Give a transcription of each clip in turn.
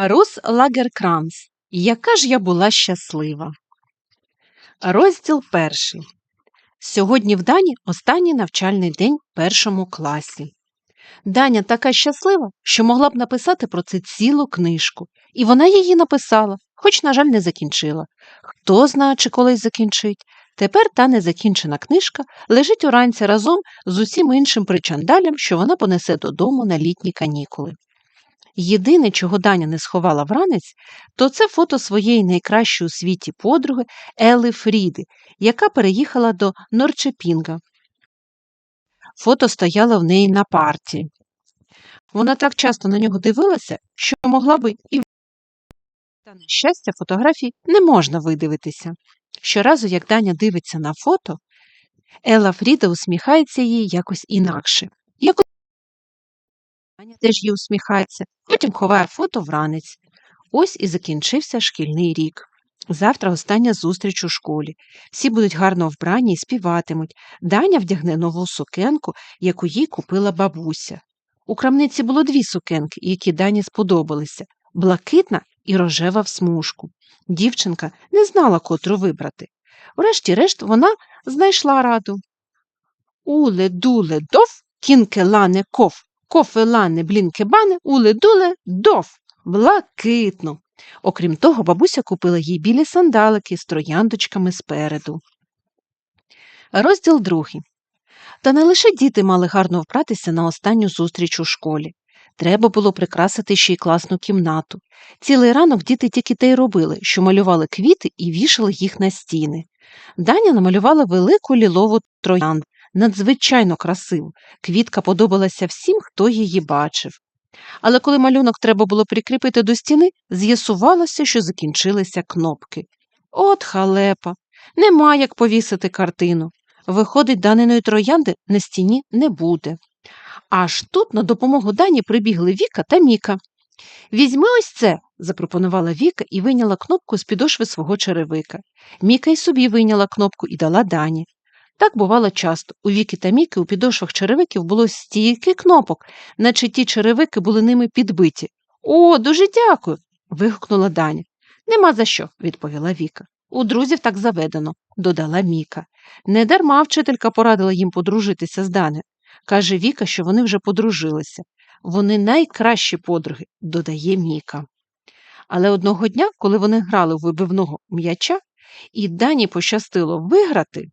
Рус Лагеркранц. Яка ж я була щаслива. Розділ перший. Сьогодні в Дані останній навчальний день в першому класі. Даня така щаслива, що могла б написати про це цілу книжку. І вона її написала, хоч, на жаль, не закінчила. Хто знає, чи колись закінчить. Тепер та незакінчена книжка лежить уранці разом з усім іншим причандалям, що вона понесе додому на літні канікули. Єдине, чого Даня не сховала вранець, то це фото своєї найкращої у світі подруги Ели Фріди, яка переїхала до Норчепінга. Фото стояло в неї на парті. Вона так часто на нього дивилася, що могла би і та, на щастя, фотографій не можна видивитися. Щоразу, як Даня дивиться на фото, Елла Фріда усміхається їй якось інакше. Аня теж їй усміхається, потім ховає фото в ранець. Ось і закінчився шкільний рік. Завтра остання зустріч у школі. Всі будуть гарно вбрані і співатимуть. Даня вдягне нову сукенку, яку їй купила бабуся. У крамниці було дві сукенки, які Дані сподобалися блакитна і рожева в смужку. Дівчинка не знала, котру вибрати. Врешті-решт вона знайшла раду. Уле дуле дов, кінке лане ков, кофе лане блінке бане, уле дуле дов. Блакитно. Окрім того, бабуся купила їй білі сандалики з трояндочками спереду. Розділ другий. Та не лише діти мали гарно вбратися на останню зустріч у школі. Треба було прикрасити ще й класну кімнату. Цілий ранок діти тільки те й робили, що малювали квіти і вішали їх на стіни. Даня намалювала велику лілову троянду, надзвичайно красиву. Квітка подобалася всім, хто її бачив. Але коли малюнок треба було прикріпити до стіни, з'ясувалося, що закінчилися кнопки. От халепа, нема як повісити картину. Виходить, даниної троянди на стіні не буде. Аж тут на допомогу Дані прибігли Віка та Міка. Візьми ось це, запропонувала Віка і вийняла кнопку з підошви свого черевика. Міка й собі вийняла кнопку і дала Дані. Так бувало часто. У Віки та Міки у підошвах черевиків було стільки кнопок, наче ті черевики були ними підбиті. О, дуже дякую. вигукнула Даня. Нема за що, відповіла Віка. У друзів так заведено, додала Міка. Недарма вчителька порадила їм подружитися з Данею. Каже Віка, що вони вже подружилися. Вони найкращі подруги, додає Міка. Але одного дня, коли вони грали в вибивного м'яча, і Дані пощастило виграти,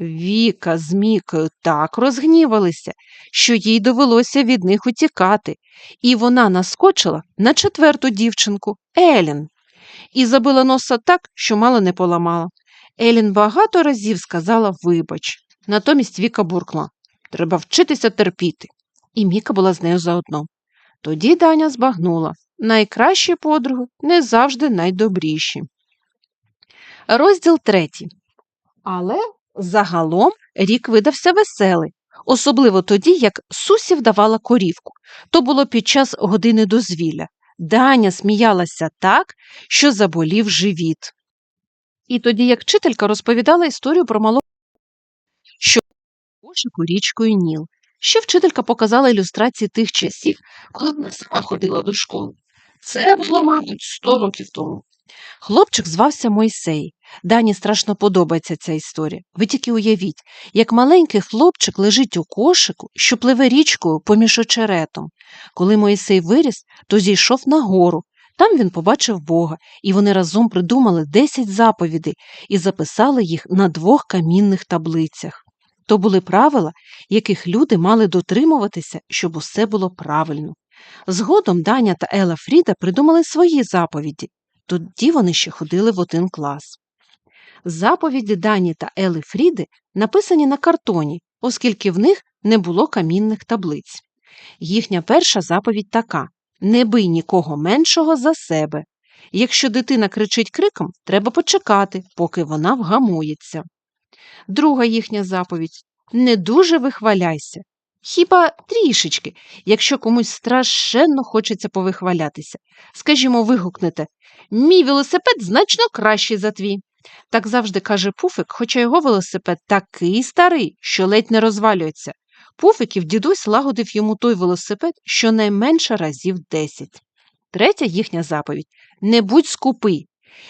Віка з Мікою так розгнівалися, що їй довелося від них утікати, і вона наскочила на четверту дівчинку Елін і забила носа так, що мало не поламала. Елін багато разів сказала вибач. Натомість Віка буркнула треба вчитися терпіти. І Міка була з нею заодно. Тоді Даня збагнула найкращі подруги не завжди найдобріші. Розділ третій. Але загалом рік видався веселий, особливо тоді, як Сусі вдавала корівку. То було під час години дозвілля. Даня сміялася так, що заболів живіт. І тоді, як вчителька розповідала історію про малого, що кошику річкою Ніл. Ще вчителька показала ілюстрації тих часів, коли вона сама ходила до школи. Це було, мабуть, сто років тому. Хлопчик звався Мойсей. Дані страшно подобається ця історія. Ви тільки уявіть, як маленький хлопчик лежить у кошику, що пливе річкою поміж очеретом. Коли Мойсей виріс, то зійшов на гору. Там він побачив Бога, і вони разом придумали десять заповідей і записали їх на двох камінних таблицях. То були правила, яких люди мали дотримуватися, щоб усе було правильно. Згодом Даня та Ела Фріда придумали свої заповіді, тоді вони ще ходили в один клас. Заповіді Дані та Ели Фріди написані на картоні, оскільки в них не було камінних таблиць. Їхня перша заповідь така не бий нікого меншого за себе. Якщо дитина кричить криком, треба почекати, поки вона вгамується. Друга їхня заповідь не дуже вихваляйся. Хіба трішечки, якщо комусь страшенно хочеться повихвалятися. Скажімо, вигукнете Мій велосипед значно кращий за твій. Так завжди каже Пуфик, хоча його велосипед такий старий, що ледь не розвалюється. Пуфиків дідусь лагодив йому той велосипед щонайменше разів десять. Третя їхня заповідь не будь скупий.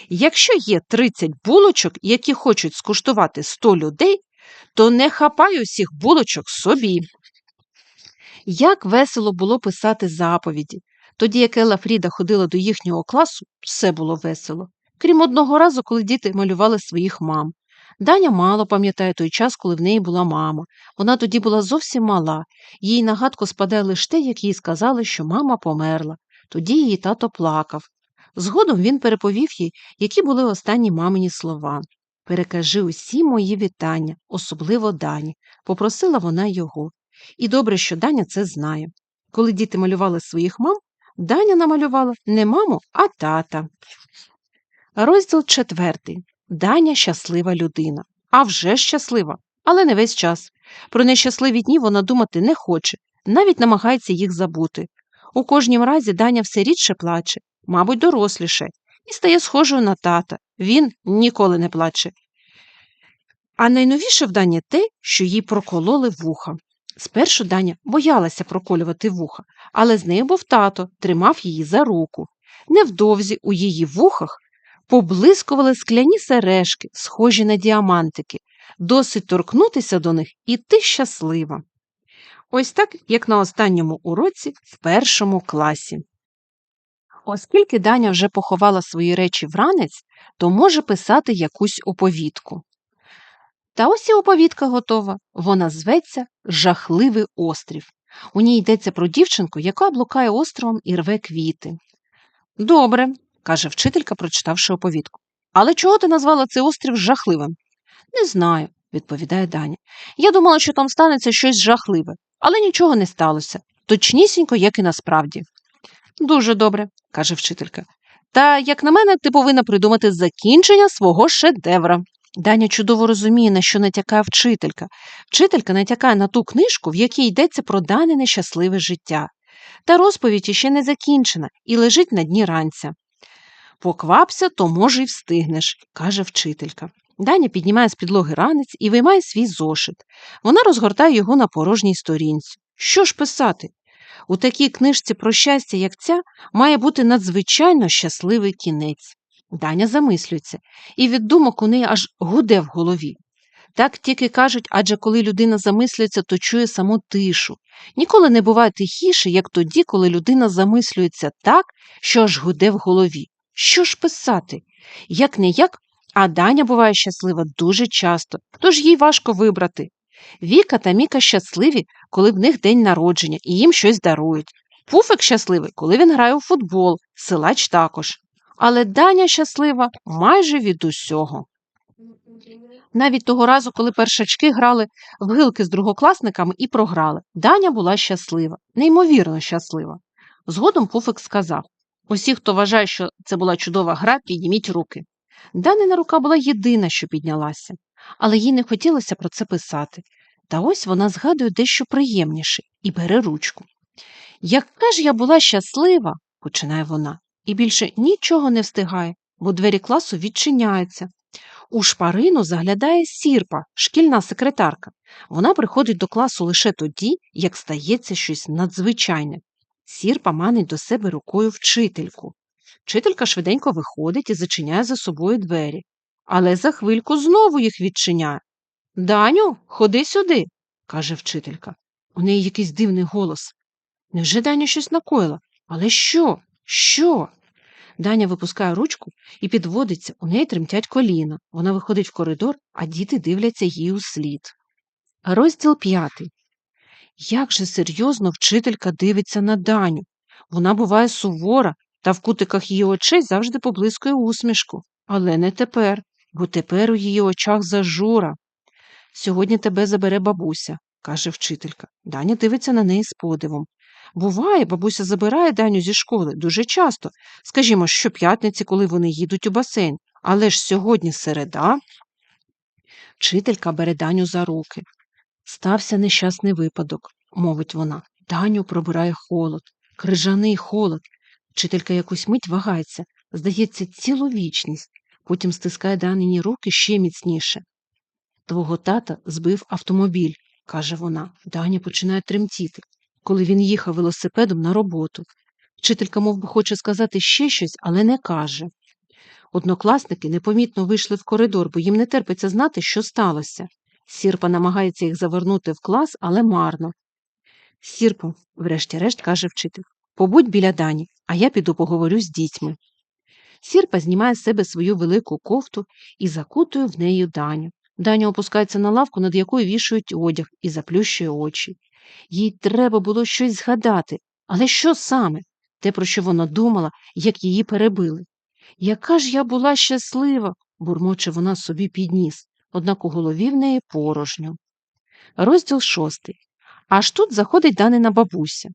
Якщо є 30 булочок, які хочуть скуштувати 100 людей, то не хапай усіх булочок собі. Як весело було писати заповіді. Тоді, як Елла Фріда ходила до їхнього класу, все було весело. Крім одного разу, коли діти малювали своїх мам. Даня мало пам'ятає той час, коли в неї була мама. Вона тоді була зовсім мала. Їй нагадку спадає лише те, як їй сказали, що мама померла. Тоді її тато плакав. Згодом він переповів їй, які були останні мамині слова. Перекажи усі мої вітання, особливо Дані, попросила вона його. І добре, що Даня це знає. Коли діти малювали своїх мам, Даня намалювала не маму, а тата. Розділ четвертий. Даня щаслива людина. А вже щаслива, але не весь час. Про нещасливі дні вона думати не хоче, навіть намагається їх забути. У кожнім разі Даня все рідше плаче, мабуть, доросліше, і стає схожою на тата. Він ніколи не плаче. А найновіше в Дані те, що їй прокололи вуха. Спершу Даня боялася проколювати вуха, але з нею був тато, тримав її за руку. Невдовзі у її вухах поблискували скляні сережки, схожі на діамантики, досить торкнутися до них і ти щаслива. Ось так, як на останньому уроці в першому класі. Оскільки Даня вже поховала свої речі в ранець, то може писати якусь оповідку. Та ось і оповідка готова. Вона зветься Жахливий острів. У ній йдеться про дівчинку, яка блукає островом і рве квіти. Добре, каже вчителька, прочитавши оповідку. Але чого ти назвала цей острів жахливим? Не знаю, відповідає Даня. Я думала, що там станеться щось жахливе, але нічого не сталося. Точнісінько, як і насправді. Дуже добре, каже вчителька. Та, як на мене, ти повинна придумати закінчення свого шедевра. Даня чудово розуміє, на що натякає вчителька. Вчителька натякає на ту книжку, в якій йдеться про дане нещасливе життя. Та розповідь іще не закінчена і лежить на дні ранця. Поквапся, то, може, й встигнеш, каже вчителька. Даня піднімає з підлоги ранець і виймає свій зошит. Вона розгортає його на порожній сторінці. Що ж писати? У такій книжці про щастя, як ця, має бути надзвичайно щасливий кінець. Даня замислюється, і від думок у неї аж гуде в голові. Так тільки кажуть, адже коли людина замислюється, то чує саму тишу. Ніколи не буває тихіше, як тоді, коли людина замислюється так, що аж гуде в голові. Що ж писати? Як не як, а Даня буває щаслива дуже часто, тож їй важко вибрати. Віка та Міка щасливі, коли в них день народження і їм щось дарують. Пуфик щасливий, коли він грає у футбол, силач також. Але Даня щаслива майже від усього. Навіть того разу, коли першачки грали в гилки з другокласниками і програли, Даня була щаслива, неймовірно щаслива. Згодом Пуфик сказав Усі, хто вважає, що це була чудова гра, підніміть руки. Данина рука була єдина, що піднялася, але їй не хотілося про це писати. Та ось вона згадує дещо приємніше і бере ручку. Яка ж я була щаслива, починає вона, і більше нічого не встигає, бо двері класу відчиняються. У шпарину заглядає сірпа, шкільна секретарка. Вона приходить до класу лише тоді, як стається щось надзвичайне. Сірпа манить до себе рукою вчительку. Вчителька швиденько виходить і зачиняє за собою двері, але за хвильку знову їх відчиняє. Даню, ходи сюди, каже вчителька. У неї якийсь дивний голос. Невже Даня щось накоїла? Але що? Що? Даня випускає ручку і підводиться, у неї тремтять коліна. Вона виходить в коридор, а діти дивляться їй у слід. Розділ п'ятий. Як же серйозно вчителька дивиться на Даню. Вона буває сувора, та в кутиках її очей завжди поблискує усмішку. Але не тепер, бо тепер у її очах зажура. Сьогодні тебе забере бабуся, каже вчителька. Даня дивиться на неї з подивом. Буває, бабуся забирає Даню зі школи дуже часто, скажімо, щоп'ятниці, коли вони їдуть у басейн, але ж сьогодні середа. Вчителька бере Даню за руки. Стався нещасний випадок, мовить вона. Даню пробирає холод, крижаний холод. Вчителька якусь мить вагається, здається, цілу вічність, потім стискає Данині руки ще міцніше. Твого тата збив автомобіль, каже вона. Даня починає тремтіти, коли він їхав велосипедом на роботу. Вчителька мов би, хоче сказати ще щось, але не каже. Однокласники непомітно вийшли в коридор, бо їм не терпиться знати, що сталося. Сірпа намагається їх завернути в клас, але марно. Сірпо, врешті-решт, каже вчитель, побудь біля дані, а я піду поговорю з дітьми. Сірпа знімає з себе свою велику кофту і закутує в неї даню. Даня опускається на лавку, над якою вішують одяг, і заплющує очі. Їй треба було щось згадати, але що саме? Те, про що вона думала, як її перебили. Яка ж я була щаслива, бурмоче вона собі підніс, однак у голові в неї порожньо. Розділ шостий. Аж тут заходить Данина бабуся.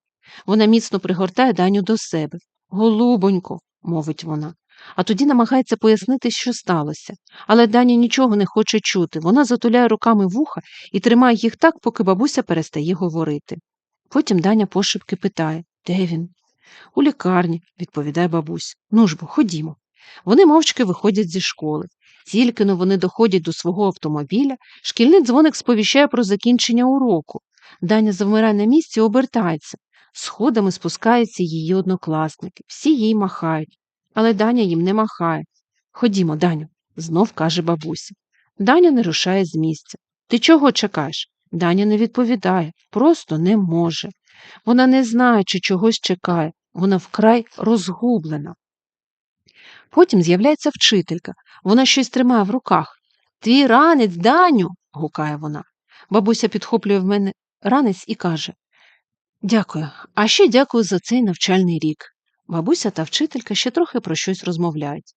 Вона міцно пригортає Даню до себе. Голубонько, мовить вона, а тоді намагається пояснити, що сталося. Але Даня нічого не хоче чути. Вона затуляє руками вуха і тримає їх так, поки бабуся перестає говорити. Потім Даня пошепки питає Де він? У лікарні, відповідає бабусь. Ну ж бо, ходімо. Вони мовчки виходять зі школи. Тільки но вони доходять до свого автомобіля, шкільний дзвоник сповіщає про закінчення уроку. Даня завмирає на місці і обертається. Сходами спускаються її однокласники. Всі їй махають. Але Даня їм не махає. Ходімо, Даню, знов каже бабуся. Даня не рушає з місця. Ти чого чекаєш? Даня не відповідає, просто не може. Вона не знає, чи чогось чекає, вона вкрай розгублена. Потім з'являється вчителька. Вона щось тримає в руках. Твій ранець, Даню. гукає вона. Бабуся підхоплює в мене ранець і каже Дякую, а ще дякую за цей навчальний рік. Бабуся та вчителька ще трохи про щось розмовляють.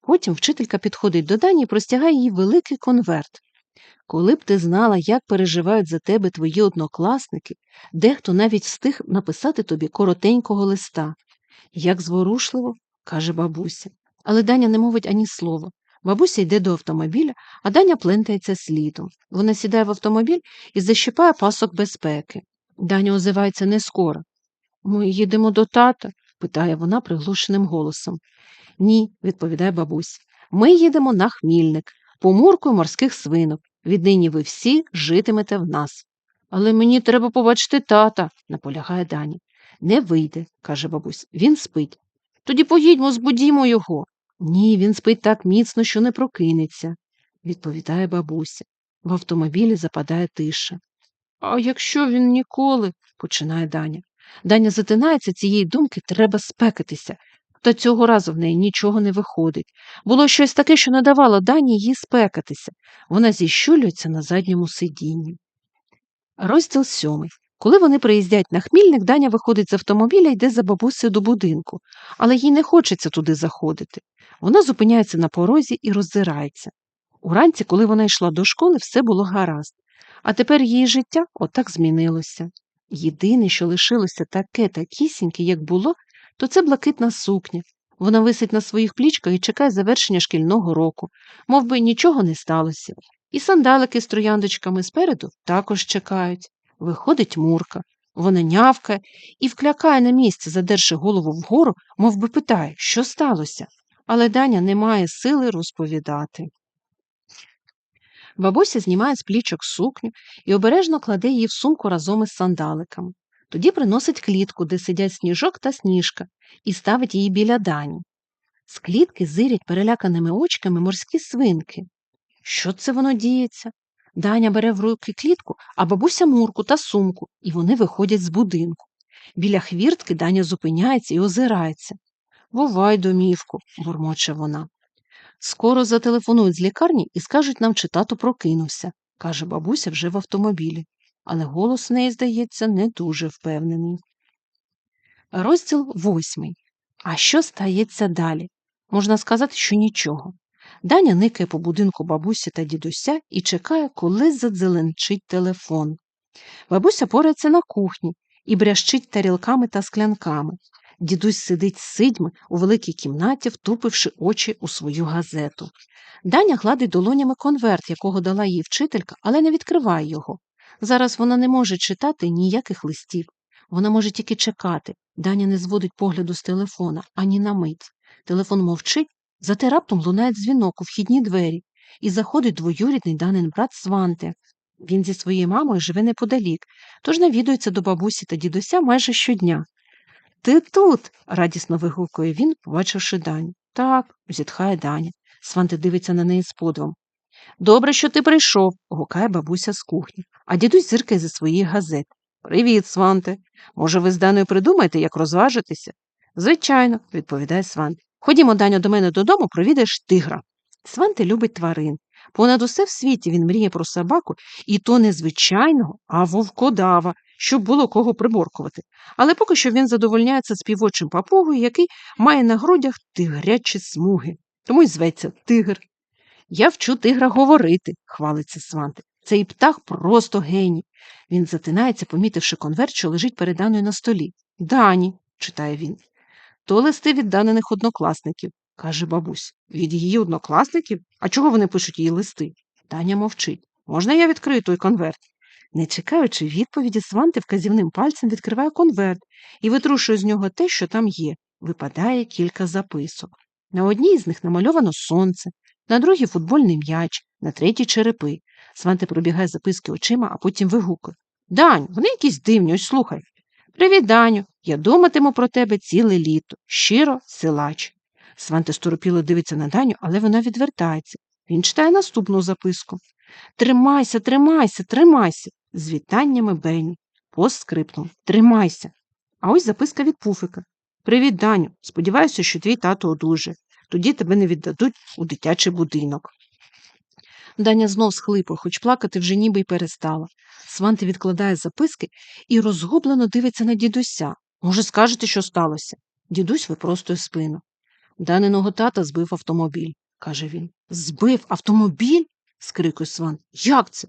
Потім вчителька підходить до Дані і простягає їй великий конверт. Коли б ти знала, як переживають за тебе твої однокласники, дехто навіть встиг написати тобі коротенького листа. Як зворушливо, каже бабуся. Але Даня не мовить ані слова. Бабуся йде до автомобіля, а Даня плентається слідом. Вона сідає в автомобіль і защипає пасок безпеки. Даня озивається не скоро. Ми їдемо до тата? питає вона приглушеним голосом. Ні, відповідає бабуся. Ми їдемо на хмільник, по мурку морських свинок. Віднині ви всі житимете в нас. Але мені треба побачити тата, наполягає Даня. Не вийде, каже бабусь, він спить. Тоді поїдьмо, збудімо його. Ні, він спить так міцно, що не прокинеться, відповідає бабуся. В автомобілі западає тиша. А якщо він ніколи, починає Даня. Даня затинається цієї думки, треба спекатися. Та цього разу в неї нічого не виходить. Було щось таке, що не давало Дані їй спекатися. Вона зіщулюється на задньому сидінні. Розділ сьомий. Коли вони приїздять на хмільник, Даня виходить з автомобіля йде за бабусею до будинку, але їй не хочеться туди заходити. Вона зупиняється на порозі і роззирається. Уранці, коли вона йшла до школи, все було гаразд, а тепер її життя отак змінилося. Єдине, що лишилося таке такісіньке, як було, то це блакитна сукня. Вона висить на своїх плічках і чекає завершення шкільного року, мов би нічого не сталося. І сандалики з трояндочками спереду також чекають. Виходить Мурка. Вона нявкає і вклякає на місце, задерши голову вгору, мов би питає, що сталося. Але Даня не має сили розповідати. Бабуся знімає з плічок сукню і обережно кладе її в сумку разом із сандаликами. Тоді приносить клітку, де сидять сніжок та сніжка, і ставить її біля дані. З клітки зирять переляканими очками морські свинки. Що це воно діється? Даня бере в руки клітку, а бабуся мурку та сумку, і вони виходять з будинку. Біля хвіртки Даня зупиняється і озирається. Бувай, домівку, бурмоче вона. Скоро зателефонують з лікарні і скажуть нам, чи тато прокинувся, каже бабуся вже в автомобілі, але голос в неї, здається, не дуже впевнений. Розділ восьмий. А що стається далі? Можна сказати, що нічого. Даня никає по будинку бабусі та дідуся і чекає, коли задзеленчить телефон. Бабуся порається на кухні і брящить тарілками та склянками. Дідусь сидить сидьми у великій кімнаті, втупивши очі у свою газету. Даня гладить долонями конверт, якого дала їй вчителька, але не відкриває його. Зараз вона не може читати ніяких листів. Вона може тільки чекати. Даня не зводить погляду з телефона ані на мить. Телефон мовчить, зате раптом лунає дзвінок у вхідні двері, і заходить двоюрідний данин брат Сванте. Він зі своєю мамою живе неподалік, тож навідується до бабусі та дідуся майже щодня. Ти тут. радісно вигукує він, побачивши Даню. Так, зітхає Даня. Сванти дивиться на неї з подивом. Добре, що ти прийшов, гукає бабуся з кухні, а дідусь зиркає зі своїх газет. Привіт, Сванте. Може, ви з Даною придумаєте, як розважитися? Звичайно, відповідає Сванте. Ходімо, Даню, до мене додому, провідаєш тигра. Сванте любить тварин. Понад усе в світі він мріє про собаку, і то не звичайного, а вовкодава, щоб було кого приборкувати. Але поки що він задовольняється співочим папугою, який має на грудях тигрячі смуги. Тому й зветься тигр. Я вчу тигра говорити, хвалиться Сванте. Цей птах просто геній. Він затинається, помітивши конверт, що лежить перед Даною на столі. Дані, читає він. То листи від данених однокласників, каже бабусь. Від її однокласників? А чого вони пишуть їй листи? Таня мовчить. Можна я відкрию той конверт? Не чекаючи відповіді, Сванти вказівним пальцем відкриває конверт і витрушує з нього те, що там є. Випадає кілька записок. На одній з них намальовано сонце, на другій футбольний м'яч, на третій черепи. Сванте пробігає записки очима, а потім вигукує. Дань, вони якісь дивні, ось слухай. Привіт, Даню. Я думатиму про тебе ціле літо. Щиро, силач. Сванте сторопіло дивиться на Даню, але вона відвертається. Він читає наступну записку. Тримайся, тримайся, тримайся. З вітаннями Бенні. Постскриптум. Тримайся. А ось записка від пуфика. Привіт, Даню. Сподіваюся, що твій тато одужає. Тоді тебе не віддадуть у дитячий будинок. Даня знов схлипує, хоч плакати вже ніби й перестала. Сванти відкладає записки і розгублено дивиться на дідуся. Може, скажете, що сталося? Дідусь випростує спину. Даниного тата збив автомобіль, каже він. Збив автомобіль? скрикує Сван. Як це?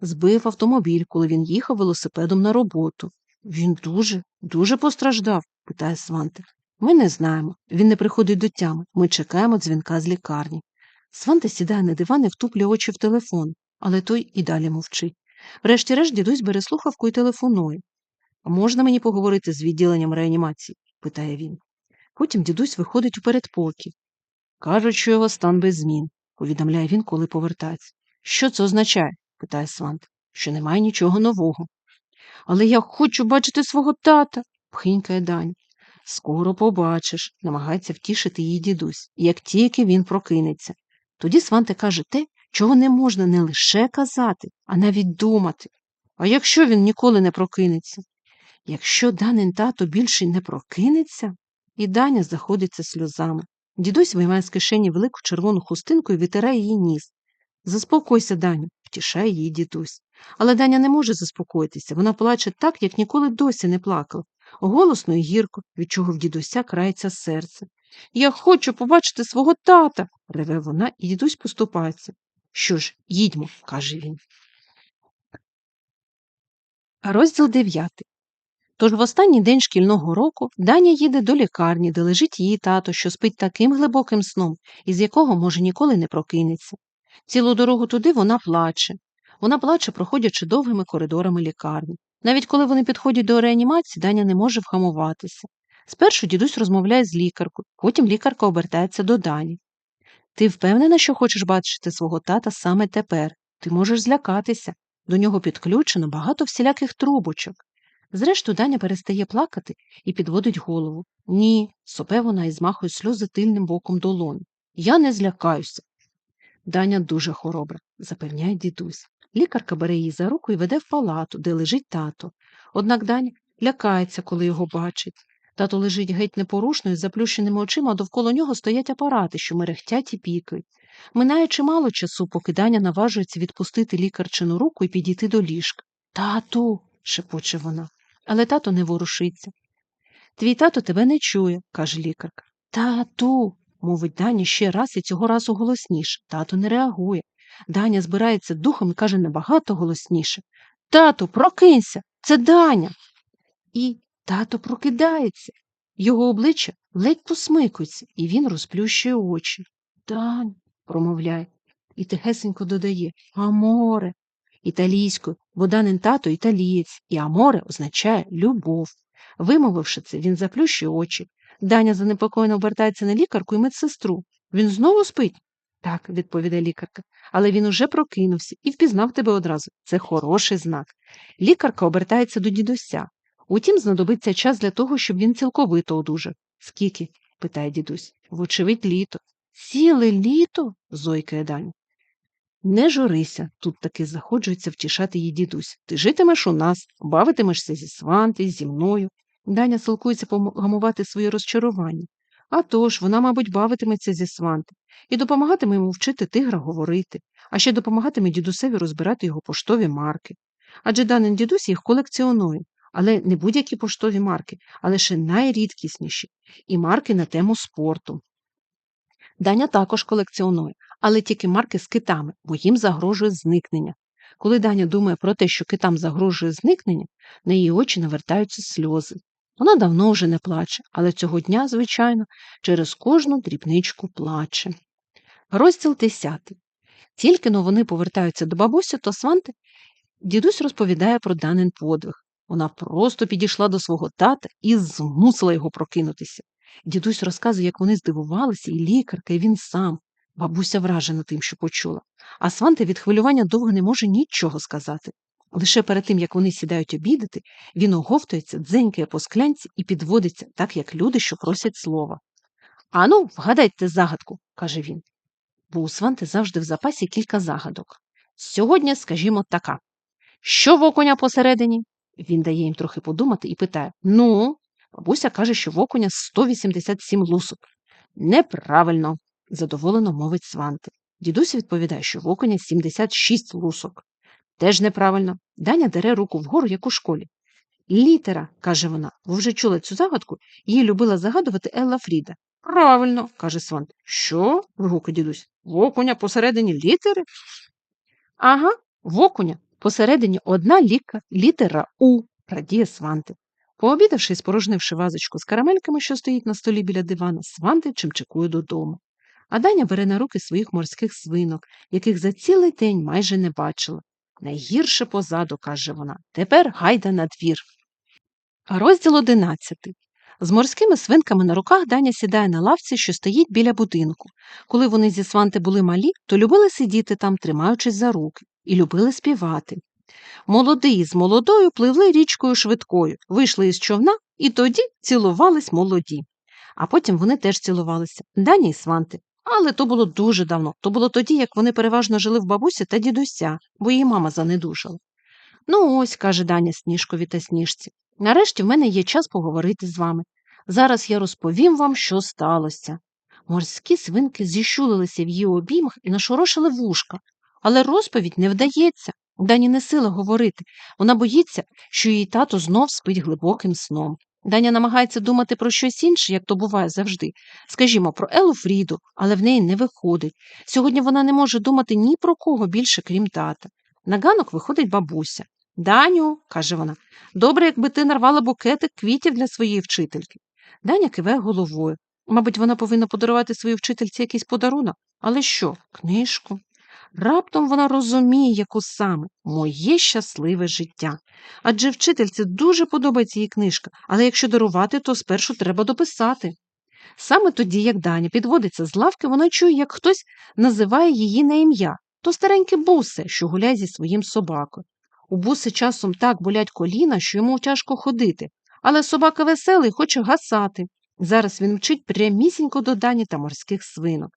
Збив автомобіль, коли він їхав велосипедом на роботу. Він дуже, дуже постраждав, питає Сванте. Ми не знаємо. Він не приходить до тями. Ми чекаємо дзвінка з лікарні. Сванте сідає на диван і втуплює очі в телефон, але той і далі мовчить. Врешті-решт дідусь бере слухавку і телефонує. Можна мені поговорити з відділенням реанімації? питає він. Потім дідусь виходить у передпокій. Кажуть, що його стан без змін, повідомляє він, коли повертається. Що це означає? питає Свант, що немає нічого нового. Але я хочу бачити свого тата, пхинькає Дань. Скоро побачиш, намагається втішити її дідусь, як тільки він прокинеться. Тоді Сванте каже те, чого не можна не лише казати, а навіть думати. А якщо він ніколи не прокинеться? Якщо Данин тато більше не прокинеться, і Даня заходиться сльозами. Дідусь виймає з кишені велику червону хустинку і витирає її ніс. Заспокойся, Даню, втішає її дідусь. Але Даня не може заспокоїтися. Вона плаче так, як ніколи досі не плакала. Голосно і гірко, від чого в дідуся крається серце. Я хочу побачити свого тата, реве вона, і дідусь поступається. Що ж, їдьмо, каже він. Розділ дев'ятий. Тож в останній день шкільного року Даня їде до лікарні, де лежить її тато, що спить таким глибоким сном, із якого, може, ніколи не прокинеться. Цілу дорогу туди вона плаче. Вона плаче, проходячи довгими коридорами лікарні. Навіть коли вони підходять до реанімації, Даня не може вхамуватися. Спершу дідусь розмовляє з лікаркою, потім лікарка обертається до Дані. Ти впевнена, що хочеш бачити свого тата саме тепер? Ти можеш злякатися. До нього підключено багато всіляких трубочок. Зрештою, Даня перестає плакати і підводить голову. Ні, сопе вона і змахує сльози тильним боком долони. Я не злякаюся. Даня дуже хоробра, запевняє дідусь. Лікарка бере її за руку і веде в палату, де лежить тато. Однак Даня лякається, коли його бачить. Тато лежить геть непорушно із заплющеними очима, а довкола нього стоять апарати, що мерехтять і пікають. Минає чимало часу, поки Даня наважується відпустити лікарчину руку і підійти до ліжка. Тату. шепоче вона. Але тато не ворушиться. Твій тато тебе не чує, каже лікарка. Тату. мовить Даня ще раз і цього разу голосніше. Тато не реагує. Даня збирається духом і каже набагато голосніше Тату, прокинься, це Даня. І тато прокидається. Його обличчя ледь посмикується, і він розплющує очі. Дань, промовляє, і тихесенько додає Аморе. Італійською, бо Данин тато італієць, і Аморе означає любов. Вимовивши це, він заплющує очі. Даня занепокоєно обертається на лікарку і медсестру. Він знову спить? Так, відповідає лікарка, але він уже прокинувся і впізнав тебе одразу. Це хороший знак. Лікарка обертається до дідуся. Утім, знадобиться час для того, щоб він цілковито одужав. Скільки? питає дідусь. Вочевидь, літо. Ціле літо? зойкає Даня. Не журися, тут таки заходжується втішати її дідусь. Ти житимеш у нас, бавитимешся зі сванти, зі мною. Даня силкується погамувати своє розчарування. А тож, вона, мабуть, бавитиметься зі сванти і допомагатиме йому вчити тигра говорити, а ще допомагатиме дідусеві розбирати його поштові марки. Адже данин дідусь їх колекціонує, але не будь-які поштові марки, а лише найрідкісніші, і марки на тему спорту. Даня також колекціонує, але тільки марки з китами, бо їм загрожує зникнення. Коли Даня думає про те, що китам загрожує зникнення, на її очі навертаються сльози. Вона давно вже не плаче, але цього дня, звичайно, через кожну дрібничку плаче. Розділ 10. Тільки но вони повертаються до бабусі, то Сванти дідусь розповідає про данин подвиг. Вона просто підійшла до свого тата і змусила його прокинутися. Дідусь розказує, як вони здивувалися, і лікарка, і він сам. Бабуся вражена тим, що почула. А Сванти від хвилювання довго не може нічого сказати. Лише перед тим, як вони сідають обідати, він оговтується, дзенькає по склянці і підводиться, так як люди, що просять слова. Ану, вгадайте загадку, каже він. Бо у Сванти завжди в запасі кілька загадок. Сьогодні, скажімо, така. Що в окуня посередині? Він дає їм трохи подумати і питає Ну, бабуся каже, що в окуня 187 лусок. Неправильно, задоволено мовить Сванти. Дідусь відповідає, що в окуня 76 лусок. Теж неправильно. Даня дере руку вгору, як у школі. Літера, каже вона. Ви вже чули цю загадку? Її любила загадувати Елла Фріда. Правильно, каже Свант. Що? вигукає дідусь. В окуня посередині літери? Ага, в окуня посередині одна ліка, літера У, радіє Сванти. Пообідавши і спорожнивши вазочку з карамельками, що стоїть на столі біля дивана, Сванти чимчикує додому. А Даня бере на руки своїх морських свинок, яких за цілий день майже не бачила. Найгірше позаду, каже вона, тепер гайда на двір. Розділ одинадцятий. З морськими свинками на руках Даня сідає на лавці, що стоїть біля будинку. Коли вони зі сванти були малі, то любили сидіти там, тримаючись за руки, і любили співати. Молодий з молодою пливли річкою швидкою, вийшли із човна і тоді цілувались молоді. А потім вони теж цілувалися Даня і сванти. Але то було дуже давно. То було тоді, як вони переважно жили в бабусі та дідуся, бо її мама занедужала. Ну, ось, каже Даня сніжкові та сніжці. Нарешті в мене є час поговорити з вами. Зараз я розповім вам, що сталося. Морські свинки зіщулилися в її обіймах і нашорошили вушка, але розповідь не вдається. Дані не сила говорити. Вона боїться, що її тато знов спить глибоким сном. Даня намагається думати про щось інше, як то буває завжди. Скажімо, про Елу Фріду, але в неї не виходить. Сьогодні вона не може думати ні про кого більше, крім тата. На ганок виходить бабуся. Даню, каже вона, добре, якби ти нарвала букетик квітів для своєї вчительки. Даня киває головою. Мабуть, вона повинна подарувати своїй вчительці якийсь подарунок. Але що, книжку? Раптом вона розуміє, яку саме моє щасливе життя. Адже вчительці дуже подобається її книжка, але якщо дарувати, то спершу треба дописати. Саме тоді, як Даня підводиться з лавки, вона чує, як хтось називає її на ім'я то стареньке бусе, що гуляє зі своїм собакою. У буси часом так болять коліна, що йому тяжко ходити, але собака веселий хоче гасати. Зараз він мчить прямісінько до Дані та морських свинок.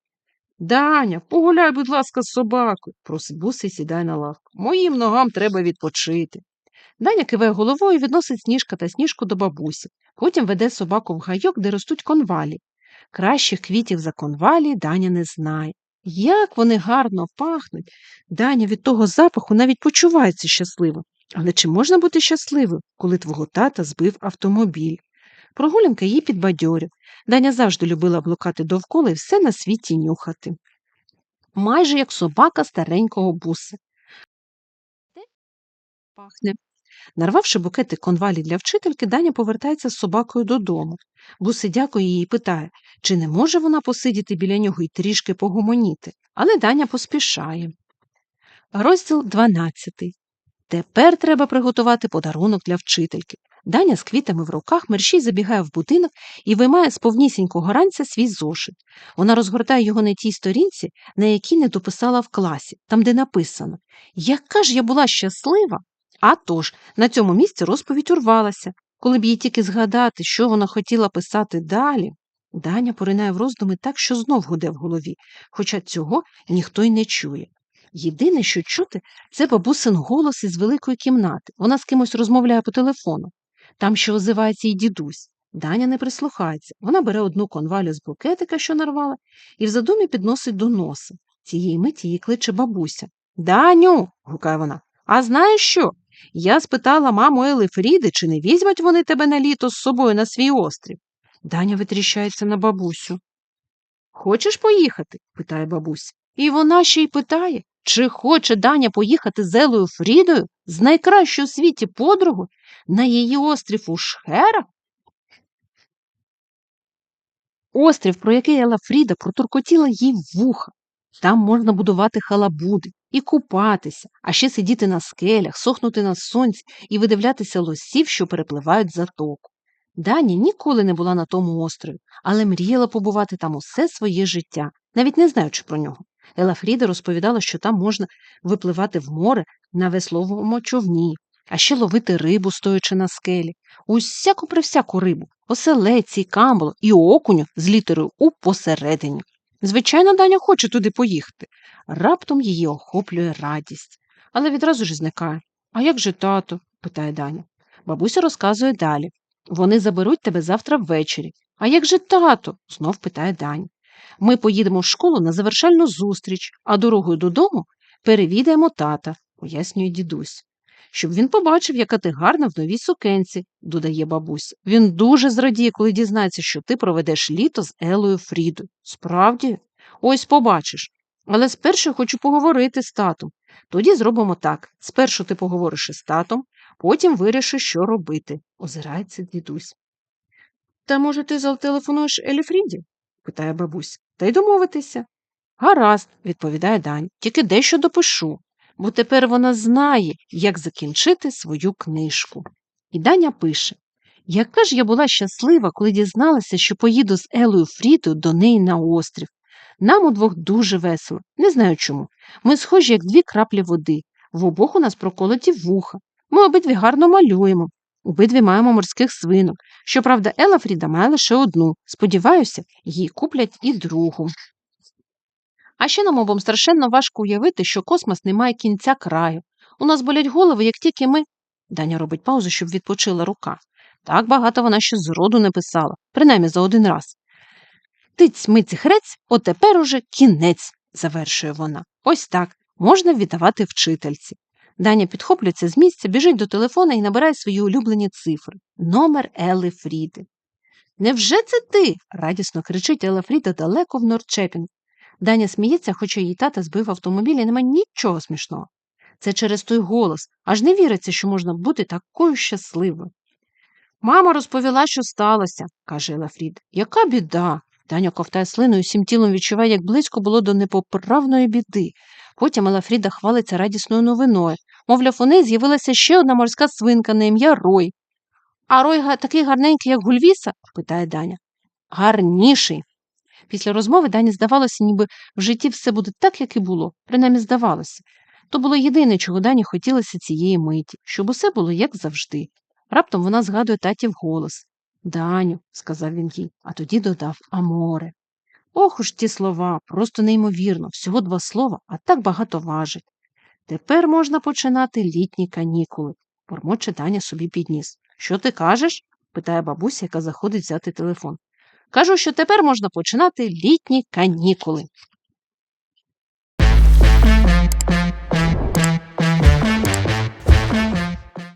Даня, погуляй, будь ласка, з собакою, просить буса і сідає на лавку. Моїм ногам треба відпочити. Даня киває головою відносить сніжка та сніжку до бабусі. Потім веде собаку в гайок, де ростуть конвалі. Кращих квітів за конвалі Даня не знає. Як вони гарно пахнуть. Даня від того запаху навіть почувається щасливо. Але чи можна бути щасливим, коли твого тата збив автомобіль? Прогулянка її підбадьорив. Даня завжди любила блукати довкола і все на світі нюхати. Майже як собака старенького буси. Пахне. Нарвавши букети конвалі для вчительки, Даня повертається з собакою додому. Буси дякує їй і питає, чи не може вона посидіти біля нього і трішки погомоніти. Але Даня поспішає. Розділ 12. Тепер треба приготувати подарунок для вчительки. Даня з квітами в руках мерщій забігає в будинок і виймає з повнісінького ранця свій зошит. Вона розгортає його на тій сторінці, на якій не дописала в класі, там, де написано Яка ж я була щаслива! А тож, на цьому місці розповідь урвалася. Коли б їй тільки згадати, що вона хотіла писати далі, Даня поринає в роздуми так, що знов гуде в голові, хоча цього ніхто й не чує. Єдине, що чути, це бабусин голос із великої кімнати. Вона з кимось розмовляє по телефону. Там ще озивається й дідусь. Даня не прислухається. Вона бере одну конвалю з букетика, що нарвала, і в задумі підносить до носа. Цієї миті її кличе бабуся. Даню. гукає вона. А знаєш що? Я спитала маму Ели чи не візьмуть вони тебе на літо з собою на свій острів. Даня витріщається на бабусю. Хочеш поїхати? питає бабуся. І вона ще й питає, чи хоче Даня поїхати з Елою Фрідою з найкращою у світі подругу на її острів у Шхера? Острів, про який Ела Фріда протуркотіла їй вуха. Там можна будувати халабуди і купатися, а ще сидіти на скелях, сохнути на сонці і видивлятися лосів, що перепливають затоку. Дані ніколи не була на тому острові, але мріяла побувати там усе своє життя, навіть не знаючи про нього. Ела Фріда розповідала, що там можна випливати в море на весловому човні, а ще ловити рибу, стоячи на скелі, усяку всяку рибу, оселеці, камбалу і окуню з літерою У посередині. Звичайно, Даня хоче туди поїхати. Раптом її охоплює радість, але відразу ж зникає. А як же тато? питає Даня. Бабуся розказує далі. Вони заберуть тебе завтра ввечері. А як же тато? знов питає Даня. Ми поїдемо в школу на завершальну зустріч, а дорогою додому перевідаємо тата, пояснює дідусь. Щоб він побачив, яка ти гарна в новій сукенці, додає бабуся. Він дуже зрадіє, коли дізнається, що ти проведеш літо з Елою Фрідою. Справді? Ось побачиш. Але спершу хочу поговорити з татом. Тоді зробимо так: спершу ти поговориш із татом, потім вирішиш, що робити, озирається дідусь. Та, може, ти зателефонуєш Елі Фріді? Питає бабусь. Та й домовитися. Гаразд, відповідає Дань, тільки дещо допишу, бо тепер вона знає, як закінчити свою книжку. І Даня пише Яка ж я була щаслива, коли дізналася, що поїду з Елою Фрідою до неї на острів. Нам удвох дуже весело, не знаю чому. Ми схожі, як дві краплі води. В обох у нас проколоті вуха. Ми обидві гарно малюємо. Обидві маємо морських свинок. Щоправда, Ела Фріда має лише одну. Сподіваюся, їй куплять і другу. А ще нам обом страшенно важко уявити, що космос не має кінця краю. У нас болять голови, як тільки ми. Даня робить паузу, щоб відпочила рука. Так багато вона ще зроду не писала, принаймні за один раз. Тиць миць хрець, отепер уже кінець, завершує вона. Ось так можна віддавати вчительці. Даня підхоплюється з місця, біжить до телефона і набирає свої улюблені цифри. Номер Ели Фріди. Невже це ти? радісно кричить Ела Фріда далеко в Нордчепінг. Даня сміється, хоча її тата збив автомобіль і нема нічого смішного. Це через той голос, аж не віриться, що можна бути такою щасливою. Мама розповіла, що сталося, каже Ела Фрід. Яка біда? Даня ковтає слиною, всім тілом відчуває, як близько було до непоправної біди. Потім Елафріда хвалиться радісною новиною. Мовляв, у неї з'явилася ще одна морська свинка на ім'я Рой. А Рой такий гарненький, як Гульвіса? питає Даня. Гарніший. Після розмови Дані здавалося, ніби в житті все буде так, як і було, принаймні здавалося. То було єдине, чого Дані хотілося цієї миті, щоб усе було як завжди. Раптом вона згадує татів голос. Даню, сказав він їй, а тоді додав Аморе. Ох уж ті слова, просто неймовірно, всього два слова, а так багато важить. Тепер можна починати літні канікули, бормоче Даня собі підніс. Що ти кажеш? питає бабуся, яка заходить взяти телефон. Кажу, що тепер можна починати літні канікули.